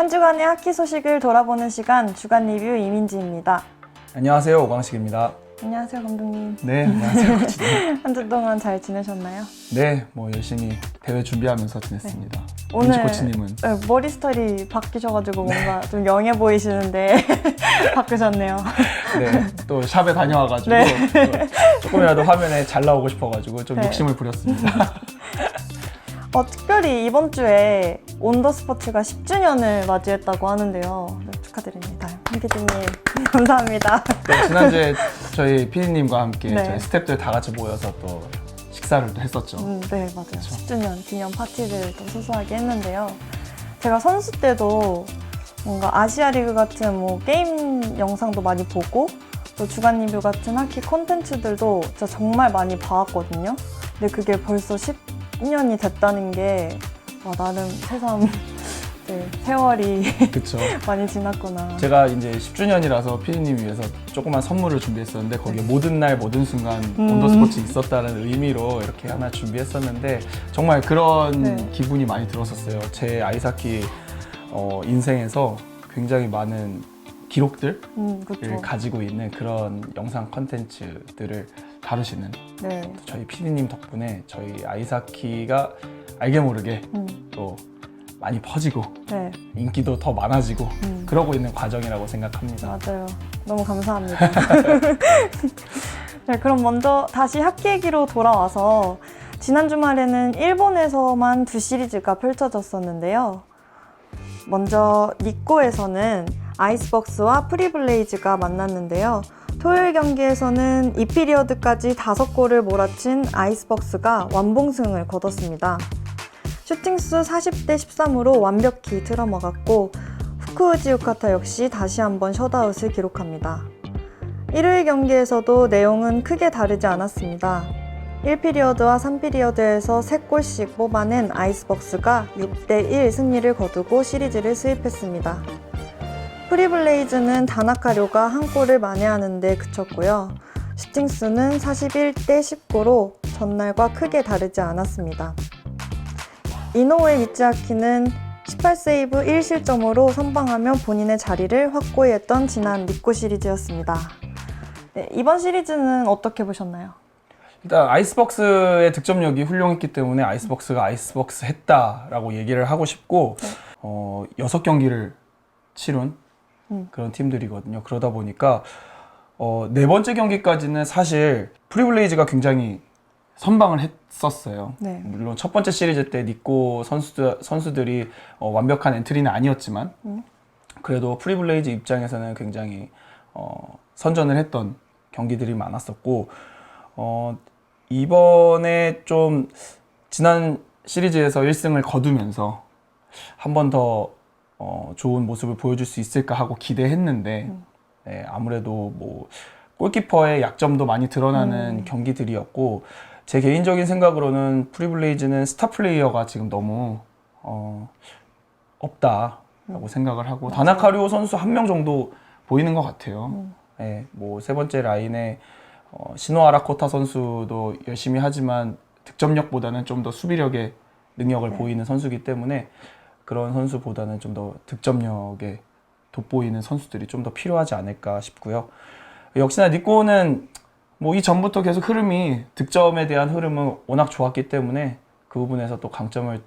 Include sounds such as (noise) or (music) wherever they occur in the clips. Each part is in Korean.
한 주간의 하키 소식을 돌아보는 시간 주간 리뷰 이민지입니다. 안녕하세요 오광식입니다. 안녕하세요 감독님. 네 안녕하세요 코치님. (laughs) 한 주 동안 잘 지내셨나요? 네 뭐 열심히 대회 준비하면서 지냈습니다. 오늘- 민지 코치님은 네, 머리 스타일이 바뀌셔가지고 뭔가 좀 영해 보이시는데 (laughs) 바꾸셨네요. 네또 샵에 다녀와가지고 네. 또 조금이라도 화면에 잘 나오고 싶어가지고 좀 네. 욕심을 부렸습니다. (laughs) 어, 특별히 이번 주에 온더 스포츠가 10주년을 맞이했다고 하는데요. 네, 축하드립니다. PD님 (laughs) 감사합니다. 네, 지난주에 저희 PD님과 함께 네. 저희 스태프들 다 같이 모여서 또 식사를 또 했었죠. 음, 네, 맞아요. 10주년 기념 파티를 또 소소하게 했는데요. 제가 선수 때도 뭔가 아시아 리그 같은 뭐 게임 영상도 많이 보고 또 주간 리뷰 같은 하키 콘텐츠들도 진짜 정말 많이 봐왔거든요. 근데 그게 벌써 10 년이 됐다는 게 와, 나름 새삼 (laughs) 네, 세월이 그쵸. (laughs) 많이 지났구나. 제가 이제 10주년이라서 PD님 위해서 조그만 선물을 준비했었는데 거기에 모든 날 모든 순간 음. 온더 스포츠 있었다는 의미로 이렇게 하나 준비했었는데 정말 그런 네. 기분이 많이 들었었어요. 제 아이스하키 어, 인생에서 굉장히 많은 기록들을 음. 가지고 있는 그런 영상 컨텐츠들을 다루시는 네. 저희 PD님 덕분에 저희 아이스하키가 알게 모르게 음, 또 많이 퍼지고 네. 인기도 더 많아지고 음. 그러고 있는 과정이라고 생각합니다. 맞아요. 너무 감사합니다. (laughs) 네, 그럼 먼저 다시 학기 얘기로 돌아와서 지난 주말에는 일본에서만 두 시리즈가 펼쳐졌었는데요. 먼저 니코에서는 아이스벅스와 프리블레이즈가 만났는데요. 토요일 경기에서는 2피리어드까지 5골을 몰아친 아이스벅스가 완봉승을 거뒀습니다. 슈팅수 40대 13으로 완벽히 틀어막았고 후쿠우지 유카타 역시 다시 한번 셧아웃을 기록합니다. 일요일 경기에서도 내용은 크게 다르지 않았습니다. 1피리어드와 3피리어드에서 3골씩 뽑아낸 아이스벅스가 6대1 승리를 거두고 시리즈를 수입했습니다. 프리블레이즈는 다나카료가 한 골을 만회하는데 그쳤고요. 슈팅수는 41대 19로 전날과 크게 다르지 않았습니다. 이노우의 미츠아키는 18세이브 1실점으로 선방하며 본인의 자리를 확고히 했던 지난 니코 시리즈였습니다. 네, 이번 시리즈는 어떻게 보셨나요? 일단 아이스벅스의 득점력이 훌륭했기 때문에 아이스벅스가 아이스벅스 했다라고 얘기를 하고 싶고 어, 6경기를 치룬 음. 그런 팀들이거든요. 그러다 보니까 어, 네 번째 경기까지는 사실 프리블레이즈가 굉장히 선방을 했었어요. 네. 물론 첫 번째 시리즈 때 니꼬 선수들, 선수들이 어, 완벽한 엔트리는 아니었지만 음. 그래도 프리블레이즈 입장에서는 굉장히 어, 선전을 했던 경기들이 많았었고 어, 이번에 좀 지난 시리즈에서 1승을 거두면서 한 번 더 어, 좋은 모습을 보여줄 수 있을까 하고 기대했는데 음. 네, 아무래도 뭐 골키퍼의 약점도 많이 드러나는 음. 경기들이었고 제 개인적인 생각으로는 프리블레이즈는 스타 플레이어가 지금 너무 어, 없다라고 생각을 하고 음. 맞아요. 다나카리오 선수 한 명 정도 보이는 것 같아요. 음. 네, 뭐세 번째 라인에 어, 시노 아라코타 선수도 열심히 하지만 득점력보다는 좀 더 수비력의 능력을 네. 보이는 선수이기 때문에 그런 선수보다는 좀 더 득점력에 돋보이는 선수들이 좀 더 필요하지 않을까 싶고요. 역시나 니코는 뭐 이 전부터 계속 흐름이 득점에 대한 흐름은 워낙 좋았기 때문에 그 부분에서 또 강점을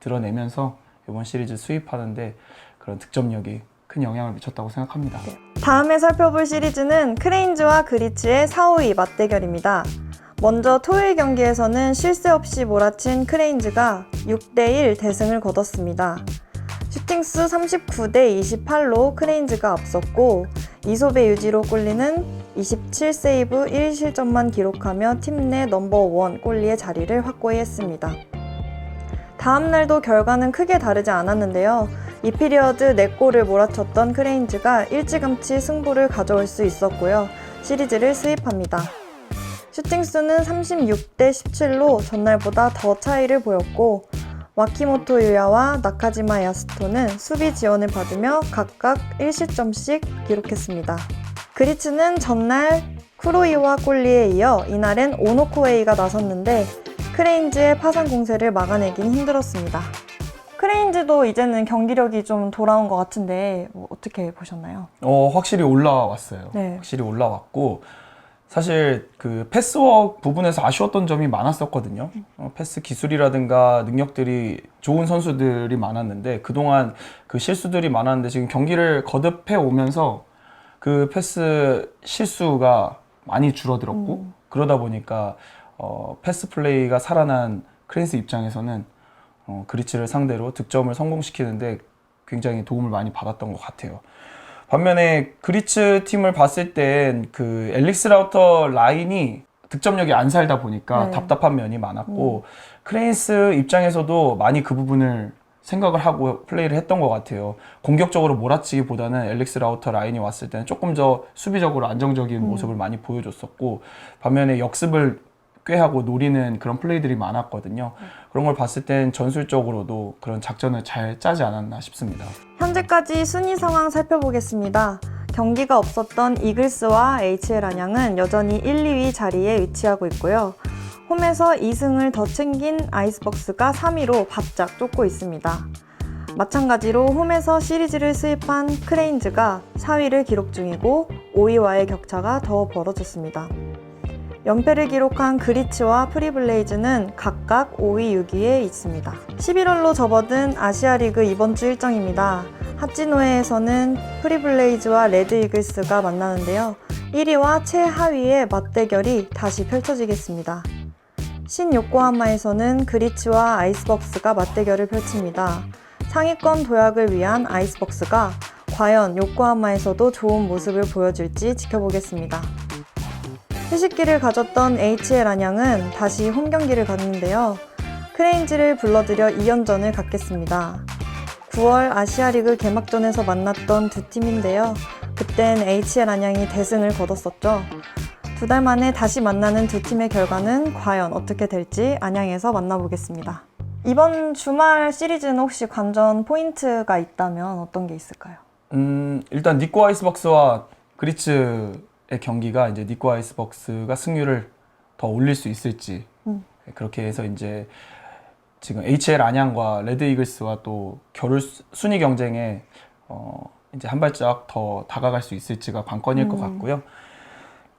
드러내면서 이번 시리즈 수입하는데 그런 득점력이 큰 영향을 미쳤다고 생각합니다. 다음에 살펴볼 시리즈는 크레인즈와 그리츠의 4, 5위 맞대결입니다. 먼저 토요일 경기에서는 실수 없이 몰아친 크레인즈가 6대1 대승을 거뒀습니다. 슈팅수 39대 28로 크레인즈가 앞섰고 이솝의 유지로 꼴리는 27세이브 1실점만 기록하며 팀 내 넘버원 골리의 자리를 확고히 했습니다. 다음 날도 결과는 크게 다르지 않았는데요. 이 피리어드 4골을 몰아쳤던 크레인즈가 일찌감치 승부를 가져올 수 있었고요. 시리즈를 수입합니다. 슈팅 수는 36대 17로 전날보다 더 차이를 보였고 와키모토 유야와 나카지마 야스토는 수비 지원을 받으며 각각 1실점씩 기록했습니다. 그리츠는 전날 쿠로이와 꼴리에 이어 이날엔 오노코에이가 나섰는데 크레인즈의 파상 공세를 막아내긴 힘들었습니다. 크레인즈도 이제는 경기력이 좀 돌아온 것 같은데 뭐 어떻게 보셨나요? 어, 확실히 올라왔어요. 네. 확실히 올라왔고 사실 그 패스워크 부분에서 아쉬웠던 점이 많았었거든요. 어, 패스 기술이라든가 능력들이 좋은 선수들이 많았는데 그동안 그 실수들이 많았는데 지금 경기를 거듭해 오면서 그 패스 실수가 많이 줄어들었고 음. 그러다 보니까 어, 패스 플레이가 살아난 크레인스 입장에서는 어, 그리치를 상대로 득점을 성공시키는데 굉장히 도움을 많이 받았던 것 같아요. 반면에 그리츠 팀을 봤을 땐 그 엘릭스 라우터 라인이 득점력이 안 살다 보니까 네. 답답한 면이 많았고 크레인스 입장에서도 많이 그 부분을 생각을 하고 플레이를 했던 것 같아요. 공격적으로 몰아치기보다는 엘릭스 라우터 라인이 왔을 때는 조금 더 수비적으로 안정적인 음. 모습을 많이 보여줬었고 반면에 역습을 꾀하고 노리는 그런 플레이들이 많았거든요. 그런 걸 봤을 땐 전술적으로도 그런 작전을 잘 짜지 않았나 싶습니다. 현재까지 순위 상황 살펴보겠습니다. 경기가 없었던 이글스와 HL 안양은 여전히 1, 2위 자리에 위치하고 있고요. 홈에서 2승을 더 챙긴 아이스박스가 3위로 바짝 쫓고 있습니다. 마찬가지로 홈에서 시리즈를 수입한 크레인즈가 4위를 기록 중이고 5위와의 격차가 더 벌어졌습니다. 연패를 기록한 그리츠와 프리블레이즈는 각각 5위, 6위에 있습니다. 11월로 접어든 아시아리그 이번 주 일정입니다. 하찌노에에서는 프리블레이즈와 레드 이글스가 만나는데요. 1위와 최하위의 맞대결이 다시 펼쳐지겠습니다. 신요코하마에서는 그리츠와 아이스벅스가 맞대결을 펼칩니다. 상위권 도약을 위한 아이스벅스가 과연 요코하마에서도 좋은 모습을 보여줄지 지켜보겠습니다. 휴식기를 가졌던 HL 안양은 다시 홈 경기를 갖는데요. 크레인즈를 불러들여 2연전을 갖겠습니다. 9월 아시아리그 개막전에서 만났던 두 팀인데요. 그땐 HL 안양이 대승을 거뒀었죠. 두 달 만에 다시 만나는 두 팀의 결과는 과연 어떻게 될지 안양에서 만나보겠습니다. 이번 주말 시리즈는 혹시 관전 포인트가 있다면 어떤 게 있을까요? 음, 일단 니코 아이스박스와 그리츠의 경기가 이제 니코 아이스박스가 승률을 더 올릴 수 있을지 음. 그렇게 해서 이제 지금 HL 안양과 레드 이글스와 또 수- 순위 경쟁에 어, 이제 한 발짝 더 다가갈 수 있을지가 관건일 것 음. 같고요.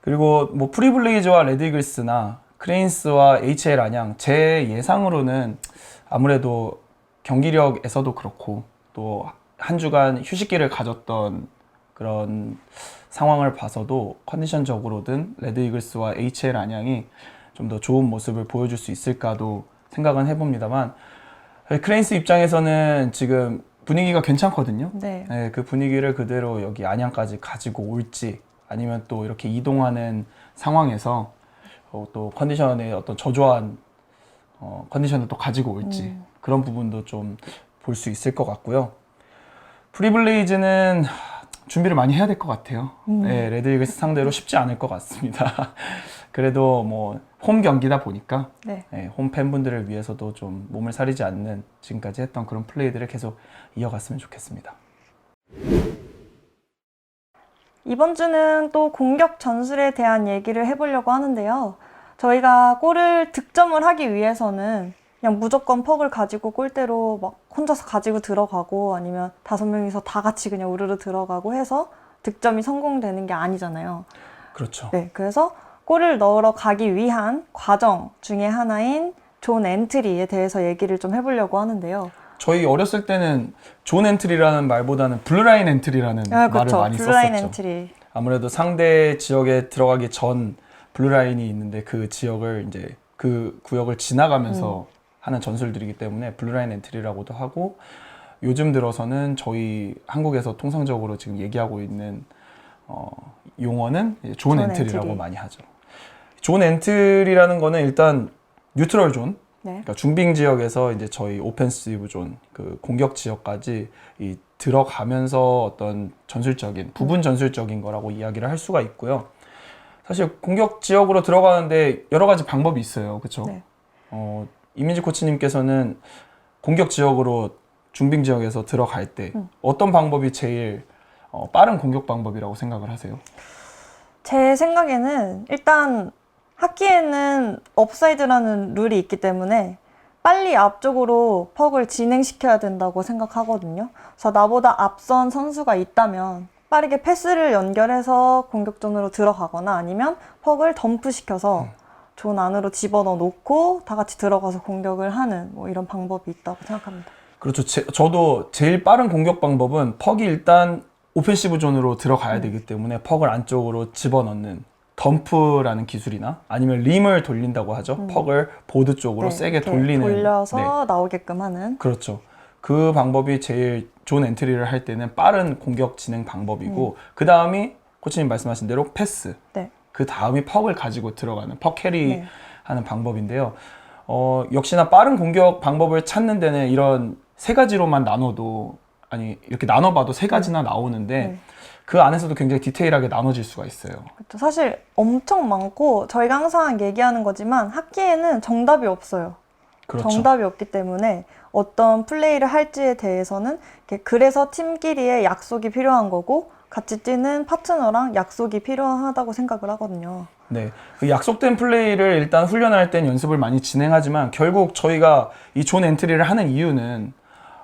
그리고 뭐 프리블레이즈와 레드 이글스나 크레인스와 HL 안양 제 예상으로는 아무래도 경기력에서도 그렇고 또 한 주간 휴식기를 가졌던 그런 상황을 봐서도 컨디션적으로든 레드 이글스와 HL 안양이 좀 더 좋은 모습을 보여줄 수 있을까도 생각은 해봅니다만 크레인스 입장에서는 지금 분위기가 괜찮거든요. 네. 네, 그 분위기를 그대로 여기 안양까지 가지고 올지 아니면 또 이렇게 이동하는 상황에서 어, 또 컨디션의 어떤 저조한 어, 컨디션을 또 가지고 올지 음. 그런 부분도 좀 볼 수 있을 것 같고요. 프리블레이즈는 준비를 많이 해야 될 것 같아요. 음. 네, 레드 이글스 상대로 쉽지 않을 것 같습니다. (laughs) 그래도 뭐 홈 경기다 보니까 네. 네, 홈 팬분들을 위해서도 좀 몸을 사리지 않는 지금까지 했던 그런 플레이들을 계속 이어갔으면 좋겠습니다. 이번 주는 또 공격 전술에 대한 얘기를 해보려고 하는데요. 저희가 골을 득점을 하기 위해서는 그냥 무조건 퍽을 가지고 골대로 막 혼자서 가지고 들어가고 아니면 다섯 명이서 다 같이 그냥 우르르 들어가고 해서 득점이 성공되는 게 아니잖아요. 그렇죠. 네, 그래서 골을 넣으러 가기 위한 과정 중에 하나인 존 엔트리에 대해서 얘기를 좀 해보려고 하는데요. 저희 어렸을 때는 존 엔트리라는 말보다는 블루라인 엔트리라는 아, 말을 그렇죠. 많이 블라인 썼었죠. 엔트리. 아무래도 상대 지역에 들어가기 전 블루라인이 있는데 그 지역을 이제 그 구역을 지나가면서 음. 하는 전술들이기 때문에 블루라인 엔트리라고도 하고 요즘 들어서는 저희 한국에서 통상적으로 지금 얘기하고 있는 어, 용어는 존, 존 엔트리라고 엔트리. 많이 하죠. 존 엔트리라는 거는 일단 뉴트럴 존, 네. 그러니까 중빙 지역에서 이제 저희 오펜시브 존, 그 공격 지역까지 이 들어가면서 어떤 전술적인 부분 전술적인 거라고 이야기를 할 수가 있고요. 사실 공격 지역으로 들어가는데 여러 가지 방법이 있어요. 그렇죠? 네. 어, 이민지 코치님께서는 공격 지역으로 중빙 지역에서 들어갈 때 음. 어떤 방법이 제일 어, 빠른 공격 방법이라고 생각을 하세요? 제 생각에는 일단 학기에는 업사이드라는 룰이 있기 때문에 빨리 앞쪽으로 퍽을 진행시켜야 된다고 생각하거든요. 그래서 나보다 앞선 선수가 있다면 빠르게 패스를 연결해서 공격전으로 들어가거나 아니면 퍽을 덤프시켜서 존 안으로 집어넣어 놓고 다 같이 들어가서 공격을 하는 뭐 이런 방법이 있다고 생각합니다. 그렇죠. 제- 저도 제일 빠른 공격 방법은 퍽이 일단 오펜시브 존으로 들어가야 되기 때문에 퍽을 안쪽으로 집어넣는 덤프라는 기술이나 아니면 림을 돌린다고 하죠. 퍽을 보드 쪽으로 네, 세게 돌리는 돌려서 네, 나오게끔 하는 그렇죠. 그 방법이 제일 존 엔트리를 할 때는 빠른 공격 진행 방법이고 그 다음이 코치님 말씀하신 대로 패스. 네. 그 다음이 퍽을 가지고 들어가는 퍽 캐리 네. 하는 방법인데요. 어, 역시나 빠른 공격 방법을 찾는 데는 이런 세 가지로만 나눠도 아니 이렇게 나눠봐도 세 가지나 나오는데 네. 그 안에서도 굉장히 디테일하게 나눠질 수가 있어요. 그렇죠. 사실 엄청 많고 저희가 항상 얘기하는 거지만 학기에는 정답이 없어요. 그렇죠. 정답이 없기 때문에 어떤 플레이를 할지에 대해서는 그래서 팀끼리의 약속이 필요한 거고 같이 뛰는 파트너랑 약속이 필요하다고 생각을 하거든요. 네. 그 약속된 플레이를 일단 훈련할 땐 연습을 많이 진행하지만 결국 저희가 이 존 엔트리를 하는 이유는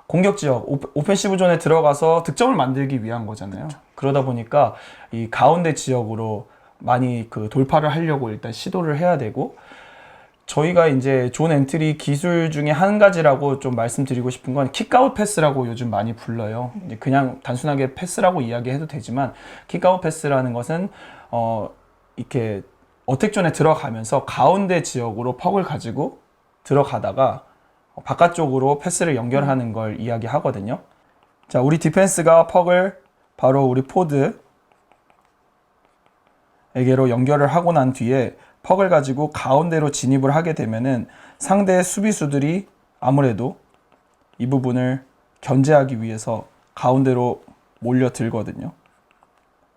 공격 지역, 오페- 오펜시브 존에 들어가서 득점을 만들기 위한 거잖아요. 그러다 보니까 이 가운데 지역으로 많이 그 돌파를 하려고 일단 시도를 해야 되고 저희가 이제 존 엔트리 기술 중에 한 가지라고 좀 말씀드리고 싶은 건 킥아웃 패스라고 요즘 많이 불러요. 그냥 단순하게 패스라고 이야기해도 되지만 킥아웃 패스라는 것은 어 이렇게 어택존에 들어가면서 가운데 지역으로 퍽을 가지고 들어가다가 바깥쪽으로 패스를 연결하는 걸 이야기하거든요. 자, 우리 디펜스가 퍽을 바로 우리 포드에게로 연결을 하고 난 뒤에 퍽을 가지고 가운데로 진입을 하게 되면은 상대 수비수들이 아무래도 이 부분을 견제하기 위해서 가운데로 몰려들거든요.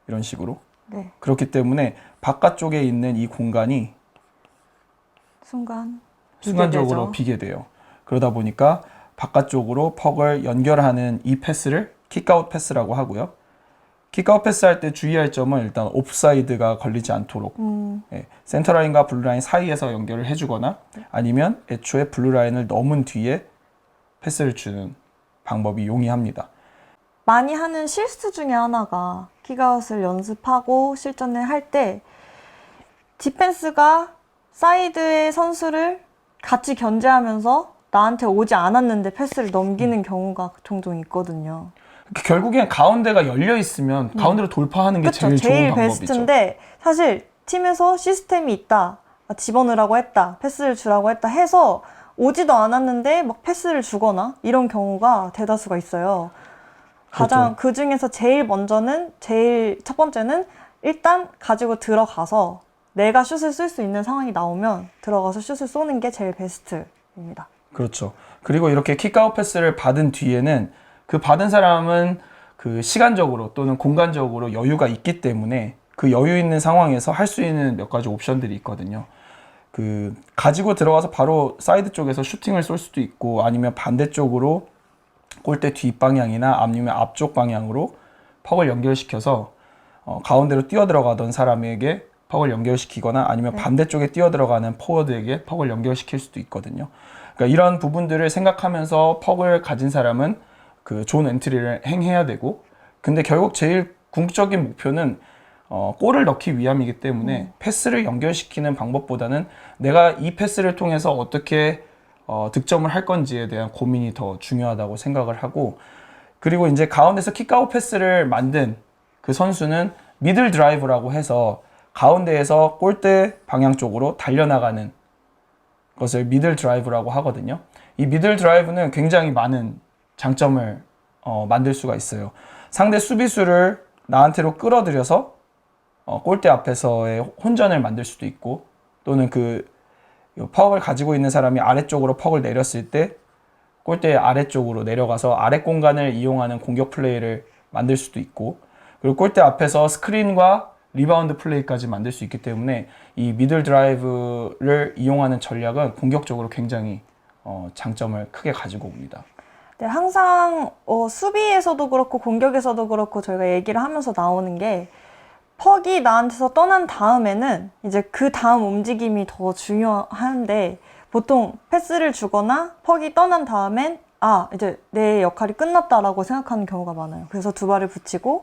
이런 식으로. 네. 그렇기 때문에 바깥쪽에 있는 이 공간이 순간 순간적으로. 비게 돼요. 그러다 보니까 바깥쪽으로 퍽을 연결하는 이 패스를 킥아웃 패스라고 하고요. 킥아웃 패스할 때 주의할 점은 일단 옵사이드가 걸리지 않도록 음, 예, 센터라인과 블루라인 사이에서 연결을 해주거나 아니면 애초에 블루라인을 넘은 뒤에 패스를 주는 방법이 용이합니다. 많이 하는 실수 중에 하나가 킥아웃을 연습하고 실전을 할 때 디펜스가 사이드의 선수를 같이 견제하면서 나한테 오지 않았는데 패스를 넘기는 경우가 종종 있거든요. 결국엔 가운데가 열려 있으면 가운데로 돌파하는 게 그쵸? 제일, 제일, 좋은 방법이죠. 베스트인데 사실 팀에서 시스템이 있다. 아, 집어넣으라고 했다. 패스를 주라고 했다 해서 오지도 않았는데 막 패스를 주거나 이런 경우가 대다수가 있어요. 가장 그 중에서 제일 먼저는 제일 첫 번째는 일단 가지고 들어가서 내가 슛을 쓸 수 있는 상황이 나오면 들어가서 슛을 쏘는 게 제일 베스트입니다. 그렇죠. 그리고 이렇게 킥아웃 패스를 받은 뒤에는 그 받은 사람은 그 시간적으로 또는 공간적으로 여유가 있기 때문에 그 여유 있는 상황에서 할 수 있는 몇 가지 옵션들이 있거든요. 그 가지고 들어가서 바로 사이드 쪽에서 슈팅을 쏠 수도 있고 아니면 반대쪽으로 골대 뒷방향이나 아니면 앞쪽 방향으로 퍽을 연결시켜서 어, 가운데로 뛰어 들어가던 사람에게 퍽을 연결시키거나 아니면 반대쪽에 뛰어 들어가는 포워드에게 퍽을 연결시킬 수도 있거든요. 그러니까 이런 부분들을 생각하면서 퍽을 가진 사람은 그 좋은 엔트리를 행해야 되고 근데 결국 제일 궁극적인 목표는 어, 골을 넣기 위함이기 때문에 패스를 연결시키는 방법보다는 내가 이 패스를 통해서 어떻게 어, 득점을 할 건지에 대한 고민이 더 중요하다고 생각을 하고 그리고 이제 가운데서 킥아웃 패스를 만든 그 선수는 미들 드라이브라고 해서 가운데에서 골대 방향 쪽으로 달려나가는 것을 미들 드라이브라고 하거든요. 이 미들 드라이브는 굉장히 많은 장점을 어, 만들 수가 있어요. 상대 수비수를 나한테로 끌어들여서 어, 골대 앞에서의 혼전을 만들 수도 있고 또는 그 퍽을 가지고 있는 사람이 아래쪽으로 퍽을 내렸을 때 골대 아래쪽으로 내려가서 아래 공간을 이용하는 공격 플레이를 만들 수도 있고 그리고 골대 앞에서 스크린과 리바운드 플레이까지 만들 수 있기 때문에 이 미들 드라이브를 이용하는 전략은 공격적으로 굉장히 어, 장점을 크게 가지고 옵니다. 네, 항상 어, 수비에서도 그렇고 공격에서도 그렇고 저희가 얘기를 하면서 나오는 게 퍽이 나한테서 떠난 다음에는 이제 그 다음 움직임이 더 중요한데 보통 패스를 주거나 퍽이 떠난 다음엔 아 이제 내 역할이 끝났다라고 생각하는 경우가 많아요. 그래서 두 발을 붙이고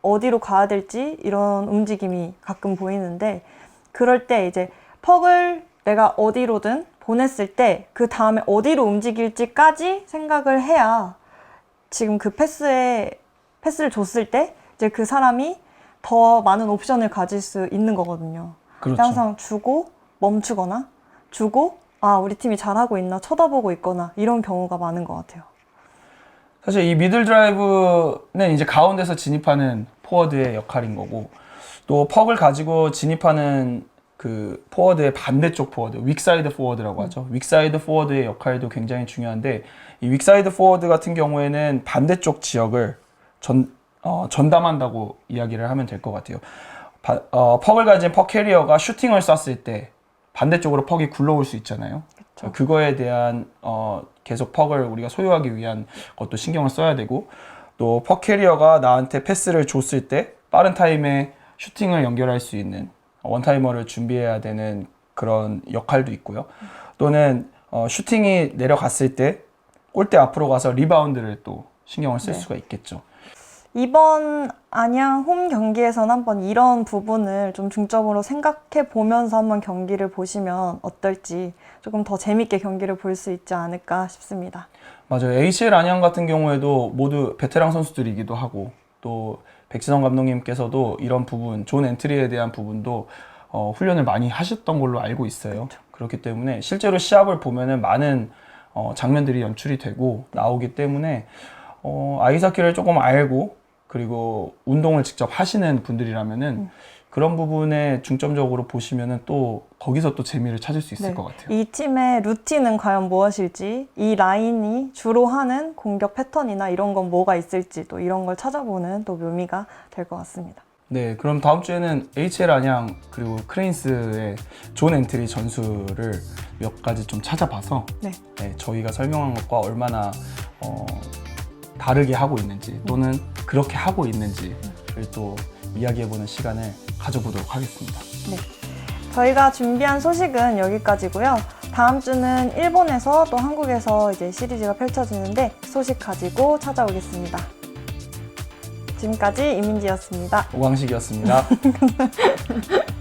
어디로 가야 될지 이런 움직임이 가끔 보이는데 그럴 때 이제 퍽을 내가 어디로든 보냈을 때 그 다음에 어디로 움직일지까지 생각을 해야 지금 그 패스에 패스를 줬을 때 이제 그 사람이 더 많은 옵션을 가질 수 있는 거거든요. 그렇죠. 항상 주고 멈추거나 주고 아 우리 팀이 잘하고 있나 쳐다보고 있거나 이런 경우가 많은 것 같아요. 사실 이 미들 드라이브는 이제 가운데서 진입하는 포워드의 역할인 거고 또 퍽을 가지고 진입하는 그 포워드의 반대쪽 포워드, 윅사이드 포워드라고 하죠. 윅사이드 포워드의 역할도 굉장히 중요한데 이 윅사이드 포워드 같은 경우에는 반대쪽 지역을 전, 어, 전담한다고 이야기를 하면 될 것 같아요. 바- 어, 퍽을 가진 퍽 캐리어가 슈팅을 쐈을 때 반대쪽으로 퍽이 굴러올 수 있잖아요. 그쵸. 그거에 대한 어, 계속 퍽을 우리가 소유하기 위한 것도 신경을 써야 되고 또 퍽 캐리어가 나한테 패스를 줬을 때 빠른 타임에 슈팅을 연결할 수 있는 원타이머를 준비해야 되는 그런 역할도 있고요. 또는 어, 슈팅이 내려갔을 때 골대 앞으로 가서 리바운드를 또 신경을 쓸 네. 수가 있겠죠. 이번 안양 홈 경기에서는 한번 이런 부분을 좀 중점으로 생각해 보면서 한번 경기를 보시면 어떨지 조금 더 재밌게 경기를 볼 수 있지 않을까 싶습니다. 맞아요. ACL 안양 같은 경우에도 모두 베테랑 선수들이기도 하고 또 백진원 감독님께서도 이런 부분, 존 엔트리에 대한 부분도 어, 훈련을 많이 하셨던 걸로 알고 있어요. 그렇기 때문에 실제로 시합을 보면은 많은 어, 장면들이 연출이 되고 나오기 때문에 어, 아이스하키를 조금 알고 그리고 운동을 직접 하시는 분들이라면은 그런 부분에 중점적으로 보시면은 또 거기서 또 재미를 찾을 수 있을 네. 것 같아요. 이 팀의 루틴은 과연 무엇일지, 이 라인이 주로 하는 공격 패턴이나 이런 건 뭐가 있을지 또 이런 걸 찾아보는 또 묘미가 될 것 같습니다. 네, 그럼 다음 주에는 HL 안양 그리고 크레인스의 존 엔트리 전술을 몇 가지 좀 찾아봐서 네. 네, 저희가 설명한 것과 얼마나 어, 다르게 하고 있는지 또는 그렇게 하고 있는지를 또 이야기해보는 시간을 가져보도록 하겠습니다. 저희가 준비한 소식은 여기까지고요. 다음 주는 일본에서 또 한국에서 이제 시리즈가 펼쳐지는데 소식 가지고 찾아오겠습니다. 지금까지 이민지였습니다. 오광식이었습니다. (laughs)